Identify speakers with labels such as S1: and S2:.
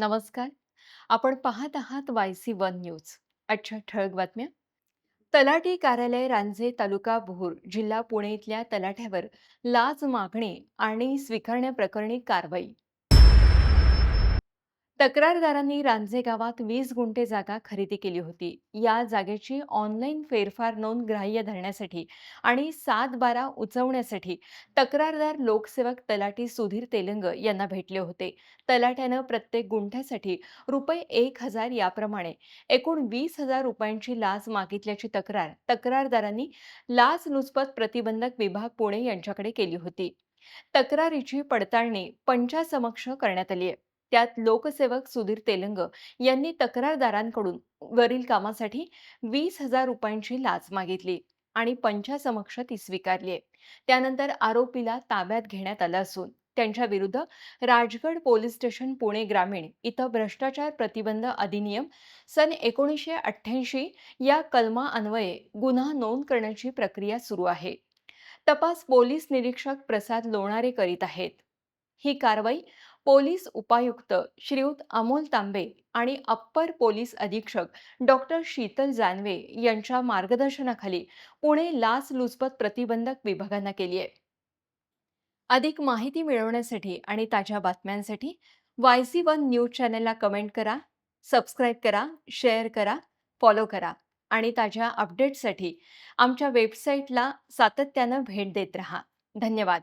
S1: नमस्कार. आपण पाहत आहात वाय सी वन न्यूज. आजच्या ठळक बातम्या. तलाठी कार्यालय रांझे तालुका भोर जिल्हा पुणे इथल्या तलाठ्यावर लाच मागणे आणि स्वीकारण्याप्रकरणी कारवाई. तक्रारदारांनी रांझे गावात वीस गुंठे जागा खरेदी केली होती. या जागेची ऑनलाईन फेरफार नोंद ग्राह्य धरण्यासाठी आणि सात बारा उचवण्यासाठी तक्रारदार लोकसेवक तलाठी सुधीर तेलंग यांना भेटले होते. तलाठ्यानं प्रत्येक गुंठ्यासाठी रुपये एक हजार याप्रमाणे एकूण वीस हजार रुपयांची लाच मागितल्याची तक्रार तक्रारदारांनी लाचलुचपत प्रतिबंधक विभाग पुणे यांच्याकडे केली होती. तक्रारीची पडताळणी पंचासमक्ष करण्यात आली आहे. त्यात लोकसेवक सुधीर तेलंग यांनी तक्रारदारांकडून वरील कामासाठी वीस हजार रुपयांची लाच मागितली आणि पंचासमक्ष ती स्वीकारली त्यानंतर आरोपीला ताब्यात घेण्यात आलं असून त्यांच्या विरुद्ध राजगड पोलीस स्टेशन पुणे ग्रामीण इथं भ्रष्टाचार प्रतिबंध अधिनियम सन एकोणीसशे अठ्ठ्याऐंशी या कलमा अन्वये गुन्हा नोंद करण्याची प्रक्रिया सुरू आहे. तपास पोलीस निरीक्षक प्रसाद लोणारे करीत आहेत. ही कारवाई पोलीस उपायुक्त श्रीयुत अमोल तांबे आणि अप्पर पोलीस अधीक्षक डॉक्टर शीतल जानवे यांच्या मार्गदर्शनाखाली पुणे लाचलुचपत प्रतिबंधक विभागानं केली आहे. अधिक माहिती मिळवण्यासाठी आणि ताज्या बातम्यांसाठी वाय सी वन न्यूज चॅनलला कमेंट करा, सबस्क्राईब करा, शेअर करा, फॉलो करा आणि ताज्या अपडेट्ससाठी आमच्या वेबसाईटला सातत्यानं भेट देत रहा धन्यवाद.